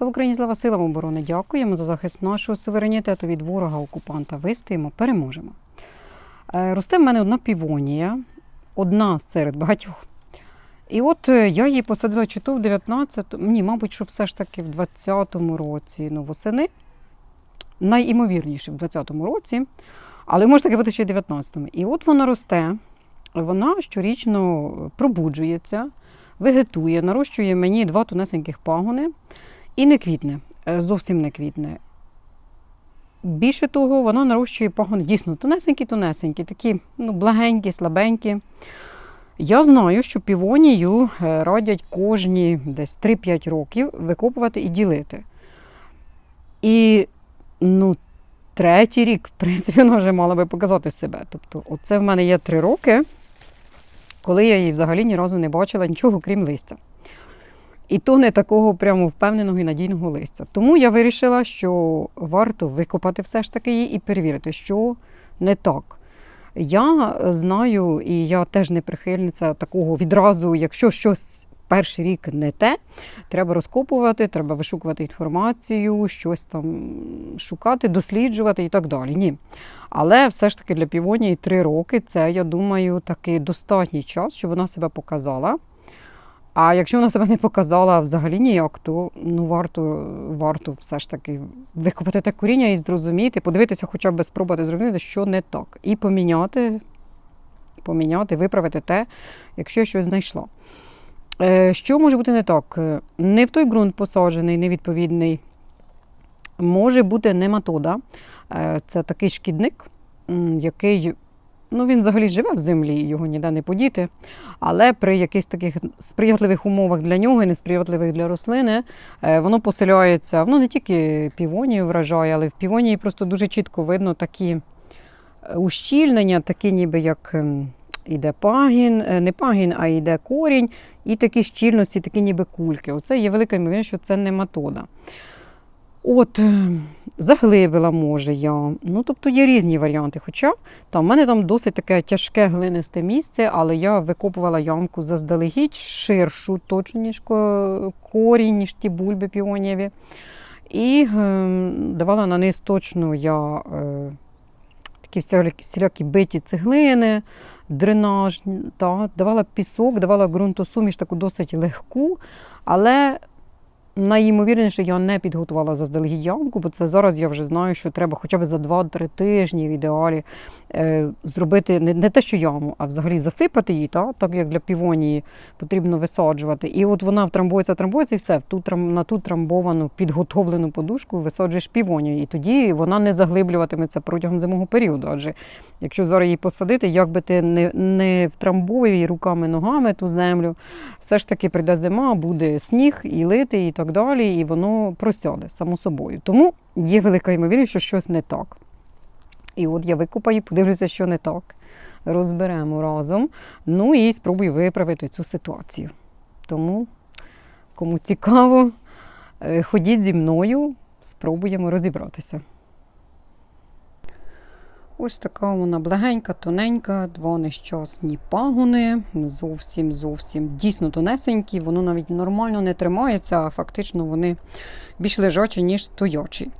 Слава Україні, слава силам оборони! Дякуємо за захист нашого суверенітету від ворога окупанта. Вистоїмо, переможемо. Е, Росте в мене одна півонія, одна серед багатьох. І от е, я її посадила чи то в 19-му, ні, мабуть, що все ж таки в 20-му році, ну, восени. Найімовірніше в 20-му році, але може таки бути ще й в 19-му. І от вона росте, вона щорічно пробуджується, вегетує, нарощує мені два тунесеньких пагони і не квітне, е, зовсім не квітне. Більше того, вона нарощує пагони дійсно тунесенькі-тунесенькі, такі ну, благенькі, слабенькі. Я знаю, що півонію е, радять кожні десь 3-5 років викопувати і ділити. І ну, третій рік, в принципі, вона вже мала би показати себе. Тобто, оце в мене є 3 роки, коли я її взагалі ні разу не бачила нічого, крім листя. І то не такого прямо впевненого і надійного листя. Тому я вирішила, що варто викопати все ж таки її і перевірити, що не так. Я знаю, і я теж не прихильниця такого відразу, якщо щось перший рік не те, треба розкопувати, треба вишукувати інформацію, щось там шукати, досліджувати і так далі. Ні. Але все ж таки для півонії три роки це, я думаю, такий достатній час, щоб вона себе показала. А якщо вона себе не показала взагалі ніяк, то ну, варто, варто все ж таки викопати те коріння і зрозуміти, подивитися, хоча б спробувати зрозуміти, що не так. І поміняти, поміняти, виправити те, якщо щось знайшла. Е, Що може бути не так? Е, Не в той ґрунт посаджений, невідповідний. Може бути нематода. Е, Це такий шкідник, який ну, він взагалі живе в землі, його ніде не подіти. Але при якихось таких сприятливих умовах для нього і несприятливих для рослини, е, воно поселяється. Воно не тільки півонію вражає, але в півонії просто дуже чітко видно такі е, ущільнення, такі ніби як. ем, Іде пагін, е, не пагін, а йде корінь, і такі щільності, такі ніби кульки. Оце є велика ймовірність, що це нематода. От, е, заглибила, може я. Ну, тобто є різні варіанти. Хоча там, в мене там досить таке тяжке глинисте місце, але я викопувала ямку заздалегідь, ширшу, точно, ніж корінь, ніж ті бульби піонієві. І е, давала на низ точно я е, такі всілякі биті цеглини, дренаж, та, давала пісок, давала ґрунтосуміш таку досить легку, але найімовірніше я не підготувала заздалегідь ямку, бо це зараз я вже знаю, що треба хоча б за 2-3 тижні в ідеалі е, зробити не, не те, що яму, а взагалі засипати її, та, так як для півонії потрібно висаджувати. І от вона втрамбується, трамбується і все, в ту, на ту трамбовану, підготовлену подушку висаджуєш півонію. І тоді вона не заглиблюватиметься протягом зимового періоду. Адже якщо зараз її посадити, як би ти не, не втрамбовує її руками, ногами ту землю, все ж таки прийде зима, буде сніг і лити, і так далі, і воно просяде само собою. Тому є велика ймовірність, що щось не так. І от я викопаю, подивлюся, що не так. Розберемо разом. Ну і спробую виправити цю ситуацію. Тому, кому цікаво, е, ходіть зі мною, спробуємо розібратися. Ось така вона благенька, тоненька, два нещасні пагони, зовсім зовсім дійсно тонесенькі, воно навіть нормально не тримається, а фактично вони більш лежачі, ніж стоячі.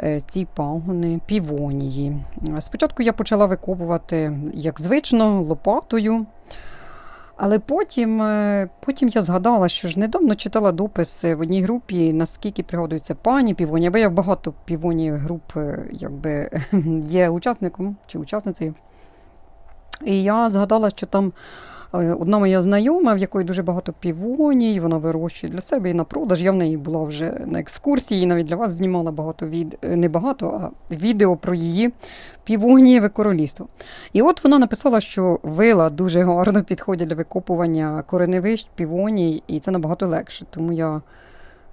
Е, Ці пагони, півонії. Спочатку я почала викопувати, як звично, лопатою. Але потім, е, потім я згадала, що ж недавно читала допис в одній групі, наскільки пригодується пані півоні, бо я багато півонів груп е, якби, є учасником чи учасницею. І я згадала, що там е, одна моя знайома, в якої дуже багато півоній, вона вирощує для себе і на продаж. Я в неї була вже на екскурсії, і навіть для вас знімала багато від... е, не багато, а відео про її півонієве королівство. І от вона написала, що вила дуже гарно підходять для викопування кореневищ, півоній, і це набагато легше. Тому я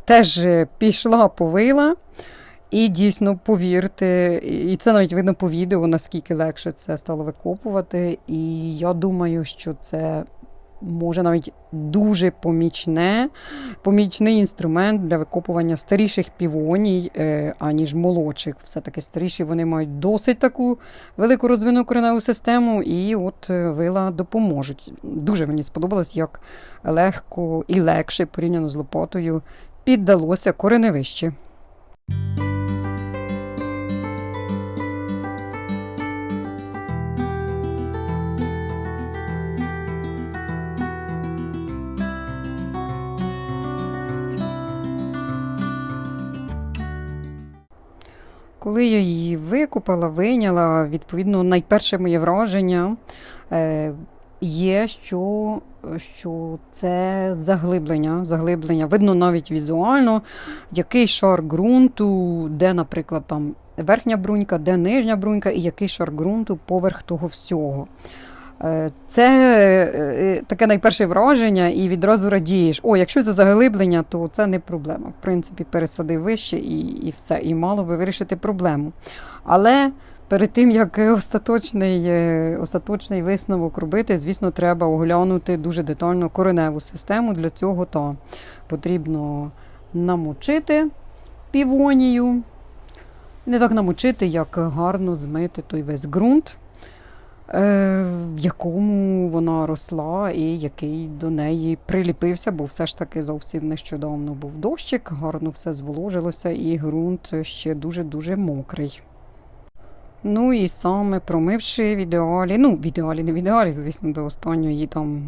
теж е, пішла по вила. І дійсно, повірте, і це навіть видно по відео, наскільки легше це стало викопувати. І я думаю, що це може навіть дуже помічне, помічний інструмент для викопування старіших півоній, е, аніж молодших. Все-таки старіші вони мають досить таку велику розвинену кореневу систему, і от е, вила допоможуть. Дуже мені сподобалось, як легко і легше порівняно з лопатою піддалося кореневище. Коли я її викупала, вийняла, відповідно, найперше моє враження е, є, що, що це заглиблення. заглиблення. Видно навіть візуально, який шар ґрунту, де, наприклад, там верхня брунька, де нижня брунька, і який шар ґрунту поверх того всього. Е, Це е, таке найперше враження, і відразу радієш. О, якщо це заглиблення, то це не проблема. В принципі, пересади вище і, і все, і мало би вирішити проблему. Але перед тим, як остаточний, е, остаточний висновок робити, звісно, треба оглянути дуже детально кореневу систему. Для цього то потрібно намочити півонію. Не так намочити, як гарно змити той весь ґрунт. Е, в якому вона росла і який до неї приліпився, бо все ж таки зовсім нещодавно був дощик, гарно все зволожилося, і ґрунт ще дуже-дуже мокрий. Ну і саме промивши в ідеалі, ну, в ідеалі, не в ідеалі, звісно, до останньої там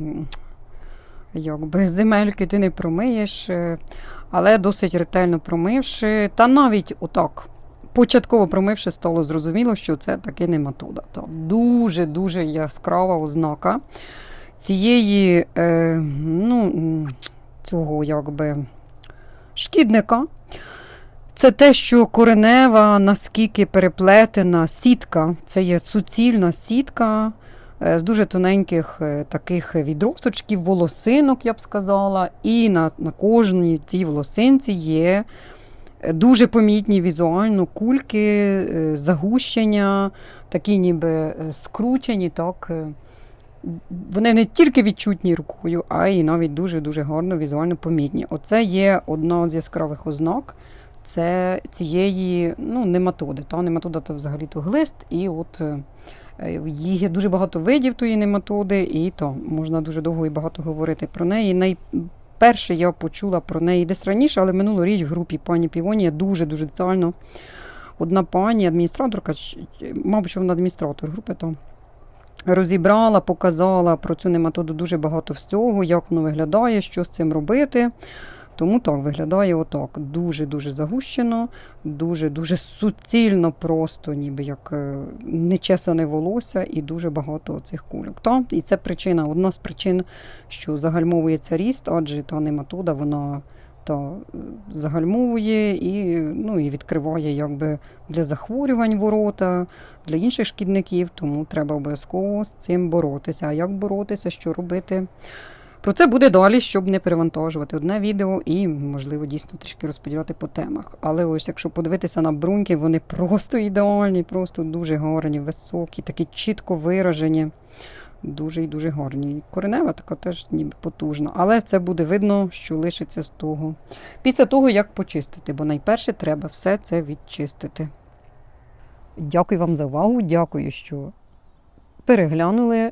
якби земельки ти не промиєш, е, але досить ретельно промивши, та навіть отак початково промивши, стало зрозуміло, що це таки нематода. То дуже-дуже яскрава ознака цієї, е, ну, цього якби шкідника. Це те, що коренева наскільки переплетена сітка, це є суцільна сітка е, з дуже тоненьких е, таких відросточків, волосинок, я б сказала, і на, на кожній цій волосинці є дуже помітні візуально кульки, е, загущення, такі ніби е, скручені. так. е. Вони не тільки відчутні рукою, а й навіть дуже-дуже гарно візуально помітні. Оце є одна з яскравих ознак це цієї ну, нематоди. Та нематода це взагалі то глист, і от є дуже багато видів тої нематоди, і то можна дуже довго і багато говорити про неї. Найперше я почула про неї десь раніше, але минулоріч в групі пані Півонія дуже-дуже детально. Одна пані, адміністраторка, мабуть, вона адміністратор групи, то розібрала, показала про цю нематоду дуже багато всього, як воно виглядає, що з цим робити. Тому так виглядає отак. Дуже-дуже загущено, дуже-дуже суцільно, просто, ніби як е, нечесане волосся, і дуже багато цих кульок. Та? І це причина, одна з причин, що загальмовується ріст, адже та нематода, вона та, е, загальмовує і, ну, і відкриває якби, для захворювань ворота, для інших шкідників, тому треба обов'язково з цим боротися. А як боротися, що робити? Про це буде далі, щоб не перевантажувати одне відео і, можливо, дійсно трішки розподіляти по темах. Але ось якщо подивитися на бруньки, вони просто ідеальні, просто дуже гарні, високі, такі чітко виражені. Дуже і дуже гарні. Коренева така теж ніби потужна. Але це буде видно, що лишиться з того. Після того, як почистити, бо найперше треба все це відчистити. Дякую вам за увагу. Дякую, що переглянули.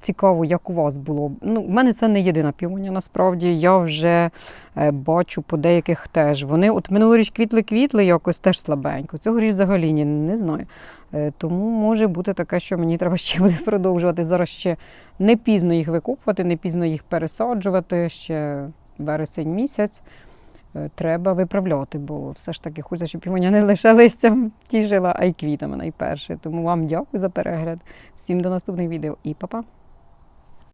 Цікаво, як у вас було. Ну, в мене це не єдина півоня, насправді. Я вже е, бачу по деяких теж. Вони от минулоріч квітли-квітли, якось теж слабенько. Цьогоріч взагалі ні, не знаю. Е, тому може бути таке, що мені треба ще буде продовжувати. Зараз ще не пізно їх викопувати, не пізно їх пересаджувати, ще вересень місяць. Е, Треба виправляти, бо все ж таки хочеться, щоб півоня не лише листям тішила, а й квітами найперше. Тому вам дякую за перегляд. Всім до наступних відео і па-па!